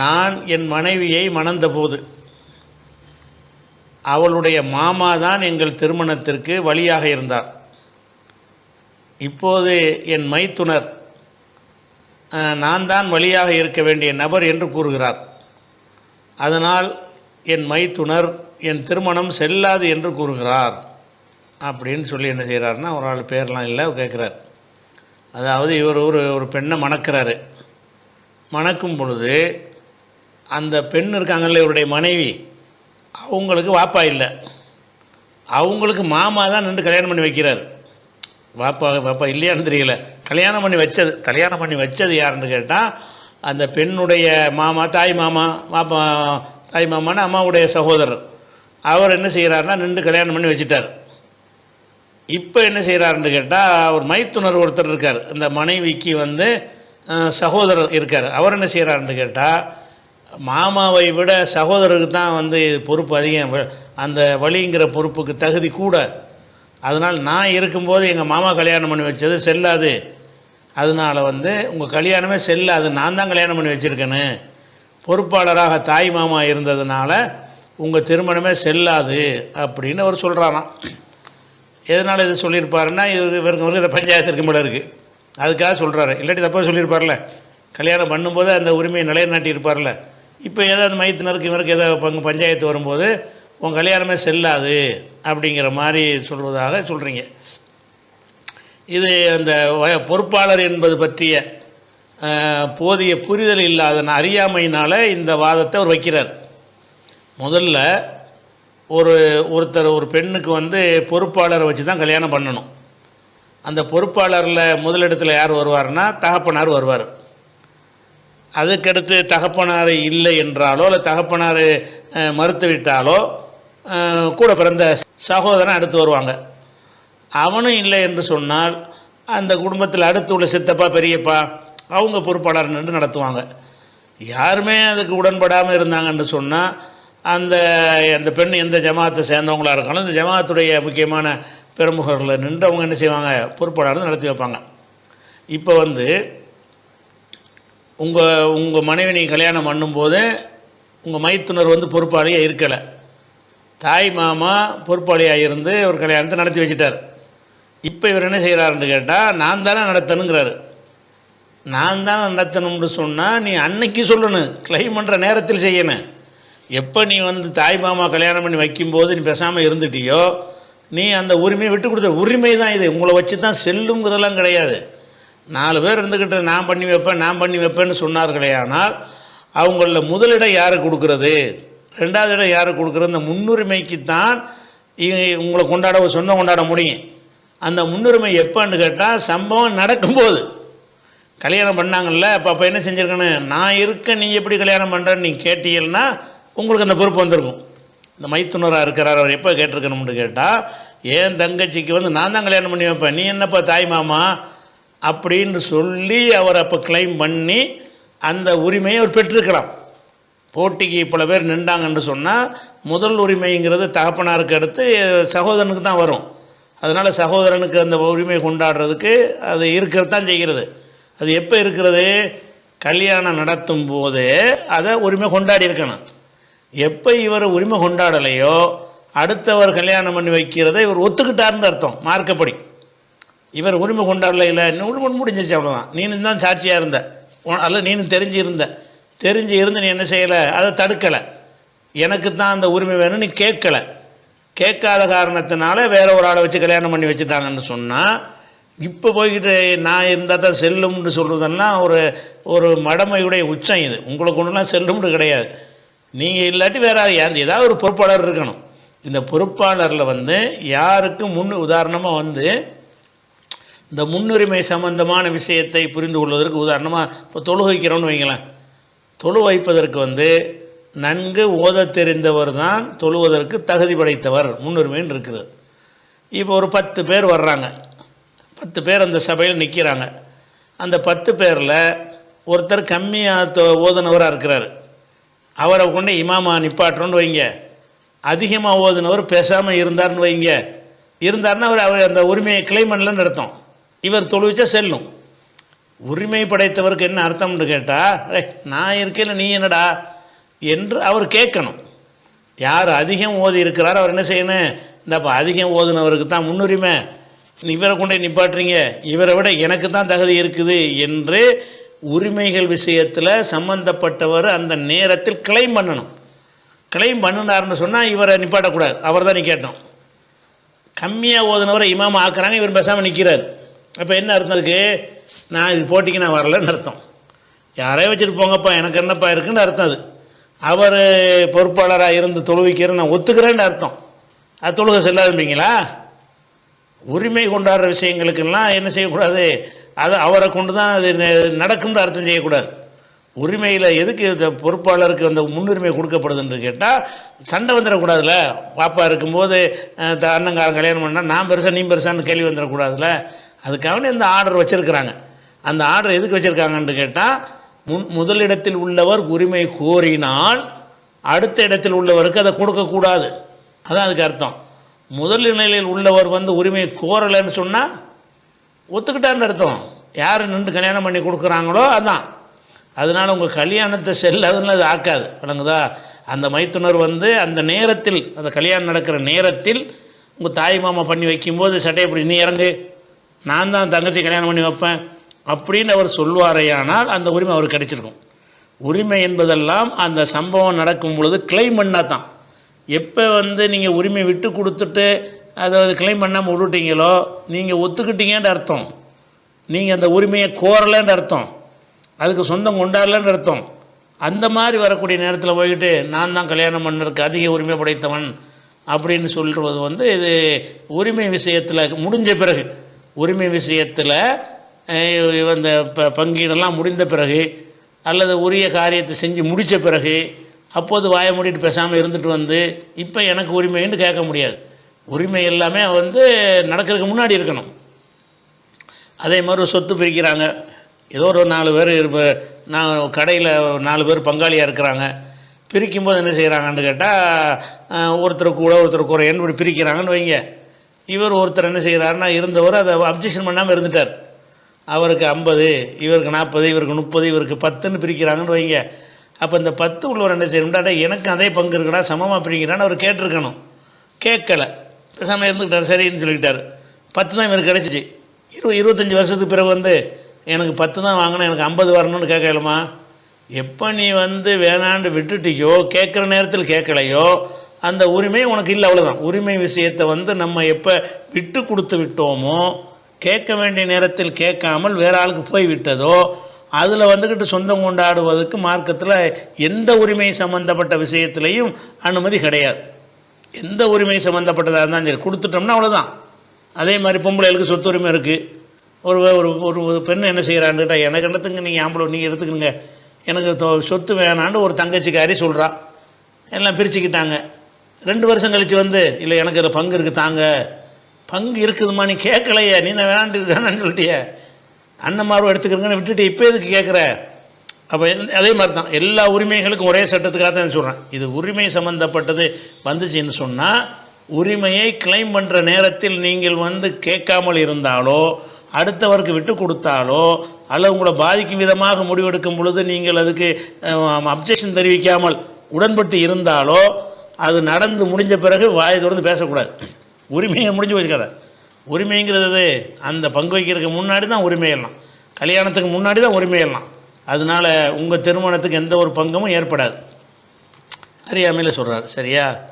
நான் என் மனைவியை மணந்தபோது அவளுடைய மாமா தான் எங்கள் திருமணத்திற்கு வழியாக இருந்தார். இப்போது என் மைத்துனர் நான் தான் வழியாக இருக்க வேண்டிய நபர் என்று கூறுகிறார். அதனால் என் மைத்துனர் என் திருமணம் செல்லாது என்று கூறுகிறார். அப்படின்னு சொல்லி என்ன செய்கிறாருன்னா ஒரு ஆள் பேர்லாம் இல்லை கேட்குறார். அதாவது இவர் ஒரு ஒரு பெண்ணை மணக்கிறாரு. மணக்கும் பொழுது அந்த பெண் இருக்காங்கல்ல இவருடைய மனைவி அவங்களுக்கு வாப்பா இல்லை. அவங்களுக்கு மாமா தான் நின்று கல்யாணம் பண்ணி வைக்கிறார். வாப்பா வாப்பா இல்லையான்னு தெரியல. கல்யாணம் பண்ணி வச்சது கல்யாணம் பண்ணி வச்சது யாருன்னு கேட்டால் அந்த பெண்ணுடைய மாமா தாய் மாமா வாப்பா தாய் மாமான்னு அம்மாவுடைய சகோதரர். அவர் என்ன செய்கிறாருன்னா நின்று கல்யாணம் பண்ணி வச்சுட்டார். இப்போ என்ன செய்கிறாருன்னு கேட்டால் அவர் மைத்துனர் ஒருத்தர் இருக்கார். இந்த மனைவிக்கு வந்து சகோதரர் இருக்கார். அவர் என்ன செய்கிறாருன்னு கேட்டால் மாமாவை விட சகோதரருக்கு தான் வந்து பொறுப்பு அதிகம். அந்த வழிங்கிற பொறுப்புக்கு தகுதி கூட. அதனால் நான் இருக்கும்போது எங்கள் மாமா கல்யாணம் பண்ணி வச்சது செல்லாது. அதனால் வந்து உங்கள் கல்யாணமே செல்லாது. நான் தான் கல்யாணம் பண்ணி வச்சுருக்கேன்னு பொறுப்பாளராக தாய் மாமா இருந்ததுனால உங்கள் திருமணமே செல்லாது அப்படின்னு அவர் சொல்கிறாராம் எதனால் இது சொல்லியிருப்பாருன்னா இது இவருக்கு வந்து இந்த பஞ்சாயத்திற்கு போல இருக்குது அதுக்காக சொல்கிறாரு இல்லாட்டி தப்பாக சொல்லியிருப்பார்ல கல்யாணம் பண்ணும்போது அந்த உரிமையை நிலைநாட்டியிருப்பார்ல இப்போ ஏதாவது அந்த மைத்தினருக்கு இவருக்கு ஏதாவது பங்கு பஞ்சாயத்து வரும்போது உன் கல்யாணமே செல்லாது அப்படிங்கிற மாதிரி சொல்வதாக சொல்கிறீங்க இது அந்த பொறுப்பாளர் என்பது பற்றிய போதிய புரிதல் இல்லாத அறியாமையினால் இந்த வாதத்தை அவர் வைக்கிறார். முதல்ல ஒரு ஒருத்தர் ஒரு பெண்ணுக்கு வந்து பொறுப்பாளரை வச்சு தான் கல்யாணம் பண்ணணும். அந்த பொறுப்பாளரில் முதலிடத்தில் யார் வருவார்னா தகப்பனார் வருவார். அதுக்கடுத்து தகப்பனார் இல்லை என்றாலோ இல்லை தகப்பனார் மறுத்து விட்டாலோ கூட பிறந்த சகோதரன் அடுத்து வருவாங்க. அவனும் இல்லை என்று சொன்னால் அந்த குடும்பத்தில் அடுத்து உள்ள சித்தப்பா பெரியப்பா அவங்க பொறுப்பாளர் நின்று நடத்துவாங்க. யாருமே அதுக்கு உடன்படாமல் இருந்தாங்கன்னு சொன்னால் அந்த அந்த பெண் எந்த ஜமாத்தை சேர்ந்தவங்களா இருக்காலும் இந்த ஜமாத்துடைய முக்கியமான பெருமுகர்களை நின்று அவங்க என்ன செய்வாங்க பொறுப்பாளர் நடத்தி வைப்பாங்க. இப்போ வந்து உங்கள் உங்கள் மனைவி நீங்கள் கல்யாணம் பண்ணும்போது உங்கள் மைத்துனர் வந்து பொறுப்பாளியாக இருக்கலை. தாய் மாமா பொறுப்பாளியாக இருந்து ஒரு கல்யாணத்தை நடத்தி வச்சிட்டார். இப்போ இவர் என்ன செய்கிறாருன்னு கேட்டால் நான் தானே நடத்தணுங்கிறாரு. நான் தான் நடத்தணும்னு சொன்னால் நீ அன்னைக்கு சொல்லணும். கிளைம் பண்ணுற நேரத்தில் செய்யணும். எப்போ நீ வந்து தாய் மாமா கல்யாணம் பண்ணி வைக்கும்போது நீ பேசாமல் இருந்துட்டியோ நீ அந்த உரிமையை விட்டு கொடுத்த உரிமை தான் இது. உங்களை வச்சு தான் செல்லுங்கிறதெல்லாம் கிடையாது. நாலு பேர் இருந்துக்கிட்டு நான் பண்ணி வைப்பேன் நான் பண்ணி வைப்பேன்னு சொன்னார்களேயானால் அவங்களில் முதலிடம் யாருக்கு கொடுக்குறது? ரெண்டாவது இடம் யாருக்கு கொடுக்குறது? இந்த முன்னுரிமைக்கு தான் உங்களை கொண்டாட சொன்ன கொண்டாட முடியும். அந்த முன்னுரிமை எப்போன்னு கேட்டால் சம்பவம் நடக்கும்போது. கல்யாணம் பண்ணாங்கல்ல அப்போ அப்போ என்ன செஞ்சுருக்கேன்னு நான் இருக்க நீ எப்படி கல்யாணம் பண்ணுறன்னு நீ கேட்டீங்கன்னா உங்களுக்கு அந்த பொறுப்பு வந்திருக்கும். இந்த மைத்துனராக இருக்கிறார் அவர் எப்போ கேட்டிருக்கணும்னு கேட்டால் ஏன் தங்கச்சிக்கு வந்து நான் தான் கல்யாணம் பண்ணி வைப்பேன். நீ என்னப்பா தாய் மாமா? அப்படின்னு சொல்லி அவர் அப்போ கிளைம் பண்ணி அந்த உரிமையை அவர் பெற்றிருக்கிறார். போட்டிக்கு பல பேர் நின்றாங்கன்னு சொன்னால் முதல் உரிமைங்கிறது தகப்பனாருக்கு அடுத்து சகோதரனுக்கு தான் வரும். அதனால் சகோதரனுக்கு அந்த உரிமை கொண்டாடுறதுக்கு அது இருக்கிறது தான் செய்கிறது. அது எப்போ இருக்கிறது? கல்யாணம் நடத்தும் போது அதை உரிமை கொண்டாடி இருக்கணும். எப்போ இவர் உரிமை கொண்டாடலையோ அடுத்தவர் கல்யாணம் பண்ணி வைக்கிறதை இவர் ஒத்துக்கிட்டாருன்னு அர்த்தம் மார்க்கப்படி. இவர் உரிமை கொண்டாடல இல்லை உரிமை முடிஞ்சிருச்சு அவ்வளோதான் நீனும் தான் சாட்சியாக இருந்த. அல்ல நீனும் தெரிஞ்சு இருந்த. தெரிஞ்சு இருந்து நீ என்ன செய்யலை? அதை தடுக்கலை. எனக்கு தான் அந்த உரிமை வேணும்னு நீ கேட்கல. கேட்காத காரணத்தினால வேற ஒரு ஆளை வச்சு கல்யாணம் பண்ணி வச்சுட்டாங்கன்னு சொன்னால் இப்போ போய்கிட்டு நான் இருந்தால் தான் செல்லும்னு சொல்கிறதெல்லாம் ஒரு ஒரு மடமையுடைய உச்சம் இது. உங்களுக்கு ஒன்றுலாம் செல்லும்னு கிடையாது. நீங்கள் இல்லாட்டி வேற யாரு- ஏதாவது ஒரு பொறுப்பாளர் இருக்கணும். இந்த பொறுப்பாளரில் வந்து யாருக்கு முன் உதாரணமாக வந்து இந்த முன்னுரிமை சம்பந்தமான விஷயத்தை புரிந்து கொள்வதற்கு உதாரணமாக இப்போ தொழு வைக்கிறோன்னு வைங்களேன். தொழு வைப்பதற்கு வந்து நன்கு ஓத தெரிந்தவர் தான் தொழுவதற்கு தகுதி படைத்தவர் முன்னுரிமைன்னு இருக்குது இப்போ ஒரு பத்து பேர் வர்றாங்க. பத்து பேர் அந்த சபையில் நிற்கிறாங்க அந்த பத்து பேரில் ஒருத்தர் கம்மியாக ஓதுனவராக இருக்கிறார். அவரை கொண்டு இமாமா நிப்பாட்டுறோன்னு வைங்க. அதிகமாக ஓதுனவர் பேசாமல் இருந்தார்னு வைங்க. இருந்தார்னா அவர் அவர் அந்த உரிமையை கிளைம் பண்ணலன்னு அர்த்தம். இவர் தொழுவிச்சா செல்லும். உரிமை படைத்தவருக்கு என்ன அர்த்தம்னு கேட்டால் நான் இருக்கேன் நீ என்னடா? என்று அவர் கேட்கணும். யார் அதிகம் ஓதி இருக்கிறார் அவர் என்ன செய்யணும்? இந்தப்பா அதிகம் ஓதுனவருக்கு தான் முன்னுரிமை. இவரை கொண்டே நிப்பாட்டுறீங்க. இவரை விட எனக்கு தான் தகுதி இருக்குது என்று உரிமைகள் விஷயத்தில் சம்பந்தப்பட்டவர் அந்த நேரத்தில் கிளைம் பண்ணணும். கிளைம் பண்ணினார்னு சொன்னால் இவரை நிப்பாட்டக்கூடாது. அவர் தான் நிற்கட்டும் கம்மியாக ஓதுனவரை இமாம ஆக்குறாங்க இவர் பேசாமல் நிற்கிறார் அப்போ என்ன அர்த்தம் அதுக்கு? நான் இது போட்டிக்கு நான் வரலன்னு அர்த்தம். யாரையும் வச்சுட்டு போங்கப்பா எனக்கு என்னப்பா இருக்குன்னு அர்த்தம் அது. அவர் பொறுப்பாளராக இருந்து தொழுவிக்கிறேன் நான் ஒத்துக்கிறேன்னு அர்த்தம். அது தொழுக செல்லாதும்பீங்களா? உரிமை கொண்டாடுற விஷயங்களுக்கெல்லாம் என்ன செய்யக்கூடாது? அது அவரை கொண்டு தான் அது நடக்கும்னு அர்த்தம் செய்யக்கூடாது. உரிமையில் எதுக்கு இந்த பொறுப்பாளருக்கு அந்த முன்னுரிமை கொடுக்கப்படுதுன்னு கேட்டால் சண்டை வந்துடக்கூடாதுல்ல. பாப்பா இருக்கும்போது அண்ணங்காரன் கல்யாணம் பண்ணால் நான் பெருசா நீ பெருசான்னு கேள்வி வந்துடக்கூடாதுல்ல. அதுக்காக இந்த ஆர்டர் வச்சுருக்கிறாங்க. அந்த ஆர்டர் எதுக்கு வச்சுருக்காங்கன்னு கேட்டால் முன் முதலிடத்தில் உள்ளவர் உரிமை கோரினால் அடுத்த இடத்தில் உள்ளவருக்கு அதை கொடுக்கக்கூடாது அதான் அதுக்கு அர்த்தம். முதல் நிலையில் உள்ளவர் வந்து உரிமை கோரலைன்னு சொன்னால் ஒத்துக்கிட்டான்னு அர்த்தம். யார் நின்று கல்யாணம் பண்ணி கொடுக்குறாங்களோ அதான். அதனால் உங்கள் கல்யாணத்தை செல்லாதுன்னு அது ஆக்காது. விளங்குதா? அந்த மைத்துனர் வந்து அந்த நேரத்தில் அந்த கல்யாணம் நடக்கிற நேரத்தில் உங்கள் தாய் மாமா பண்ணி வைக்கும்போது சட்டையை பிடிச்சி நீ இறங்கு. நான் தான் தங்கச்சி கல்யாணம் பண்ணி வைப்பேன் அப்படின்னு அவர் சொல்வாரேயானால் அந்த உரிமை அவருக்கு கிடைச்சிருக்கும். உரிமை என்பதெல்லாம் அந்த சம்பவம் நடக்கும் பொழுது கிளைம் பண்ணால் தான் எப்போ வந்து நீங்கள் உரிமை விட்டு கொடுத்துட்டு அதை கிளைம் பண்ணாமல் விட்டுட்டீங்களோ நீங்கள் ஒத்துக்கிட்டீங்கன்ற அர்த்தம். நீங்கள் அந்த உரிமையை கோரலைன்ற அர்த்தம். அதுக்கு சொந்தம் கொண்டாடலன்னு அர்த்தம். அந்த மாதிரி வரக்கூடிய நேரத்தில் போய்கிட்டு நான் தான் கல்யாணம் பண்ணதுக்கு அதிக உரிமை படைத்தவன் அப்படின்னு சொல்கிறது வந்து இது உரிமை விஷயத்தில் முடிஞ்ச பிறகு. உரிமை விஷயத்தில் இந்த ப பங்கீடெல்லாம் முடிந்த பிறகு அல்லது உரிய காரியத்தை செஞ்சு முடித்த பிறகு அப்போது வாய மூடிட்டு பேசாமல் இருந்துட்டு வந்து இப்போ எனக்கு உரிமைன்னு கேட்க முடியாது. உரிமை எல்லாமே வந்து நடக்கிறதுக்கு முன்னாடி இருக்கணும். அதே மாதிரி ஒரு சொத்து பிரிக்கிறாங்க. ஏதோ ஒரு நாலு பேர் இருப்ப நான் கடையில் நாலு பேர் பங்காளியாக இருக்கிறாங்க. பிரிக்கும்போது என்ன செய்கிறாங்கன்னு கேட்டால் ஒருத்தர் கூட ஒருத்தர் குறையன்னு இப்படி பிரிக்கிறாங்கன்னு வைங்க. இவர் ஒருத்தர் என்ன செய்கிறாருன்னா இருந்தவர் அதை அப்ஜெக்ஷன் பண்ணாமல் இருந்துட்டார். அவருக்கு ஐம்பது இவருக்கு நாற்பது இவருக்கு முப்பது இவருக்கு பத்துன்னு பிரிக்கிறாங்கன்னு வைங்க. அப்போ இந்த பத்து உள்ளவர் என்ன செய்யணும்டா எனக்கு அதே பங்கு இருக்குடா சமமாக பிரிக்கிறான்னு அவர் கேட்டிருக்கணும். கேட்கல. பேசாமல் இருந்துக்கிட்டார் சரின்னு சொல்லிக்கிட்டார். பத்து தான் இவருக்கு கிடச்சிச்சு. இருபது இருபத்தஞ்சி வருஷத்துக்கு பிறகு வந்து எனக்கு பத்து தான் வாங்கணும் எனக்கு ஐம்பது வரணும்னு கேட்கலாமா எப்போ நீ வந்து வேணான்னு விட்டுட்டியோ கேட்குற நேரத்தில் கேட்கலையோ அந்த உரிமை உனக்கு இல்லை அவ்வளோதான் உரிமை விஷயத்தை வந்து நம்ம எப்போ விட்டு கொடுத்து விட்டோமோ கேட்க வேண்டிய நேரத்தில் கேட்காமல் வேற ஆளுக்கு போய் விட்டதோ அதில் வந்துக்கிட்டு சொந்தம் கொண்டாடுவதற்கு மார்க்கத்தில் எந்த உரிமை சம்மந்தப்பட்ட விஷயத்துலேயும் அனுமதி கிடையாது. எந்த உரிமை சம்மந்தப்பட்டதாக இருந்தாலும் சரி கொடுத்துட்டோம்னா அவ்வளோதான் அதே மாதிரி பொம்பளைகளுக்கு சொத்து உரிமை இருக்குது ஒரு ஒரு ஒரு ஒரு பெண் என்ன செய்கிறான்னுட்டா எனக்கு என்னத்துங்க நீங்கள் ஆம்பளை நீங்கள் எடுத்துக்கணுங்க. எனக்கு தொ- சொத்து வேணான்னு ஒரு தங்கச்சிக்காரி சொல்கிறா எல்லாம் பிரிச்சுக்கிட்டாங்க. ரெண்டு வருஷம் கழித்து வந்து இல்லை எனக்கு அதில் பங்கு இருக்குது தாங்க. பங்கு இருக்குதுமா நீ கேட்கலையே. நீ தான் வேணாண்டு வேணான்னு சொல்லிட்டியே. அண்ணன்மாரும் எடுத்துக்கிறங்கன்னு விட்டுட்டு இப்போ எதுக்கு கேட்குற? அப்போ அதே மாதிரி தான் எல்லா உரிமைகளுக்கும் ஒரே சட்டத்துக்காக தான் சொல்கிறேன் இது உரிமை சம்மந்தப்பட்டது வந்துச்சுன்னு சொன்னால் உரிமையை கிளைம் பண்ணுற நேரத்தில் நீங்கள் வந்து கேட்காமல் இருந்தாலோ அடுத்தவருக்கு விட்டு கொடுத்தாலோ அல்லது உங்களை பாதிக்கும் விதமாக முடிவெடுக்கும் பொழுது நீங்கள் அதுக்கு அப்ஜெக்ஷன் தெரிவிக்காமல் உடன்பட்டு இருந்தாலோ அது நடந்து முடிஞ்ச பிறகு வாயை திறந்து பேசக்கூடாது. உரிமையை முடிஞ்சு வச்சுக்காத. உரிமைங்கிறது அந்த பங்கு வைக்கிறதுக்கு முன்னாடி தான் உரிமையெல்லாம் கல்யாணத்துக்கு முன்னாடி தான் உரிமையெல்லாம் அதனால் உங்கள் திருமணத்துக்கு எந்த ஒரு பங்கமும் ஏற்படாது. அறியாமையில் சொல்கிறார் சரியா?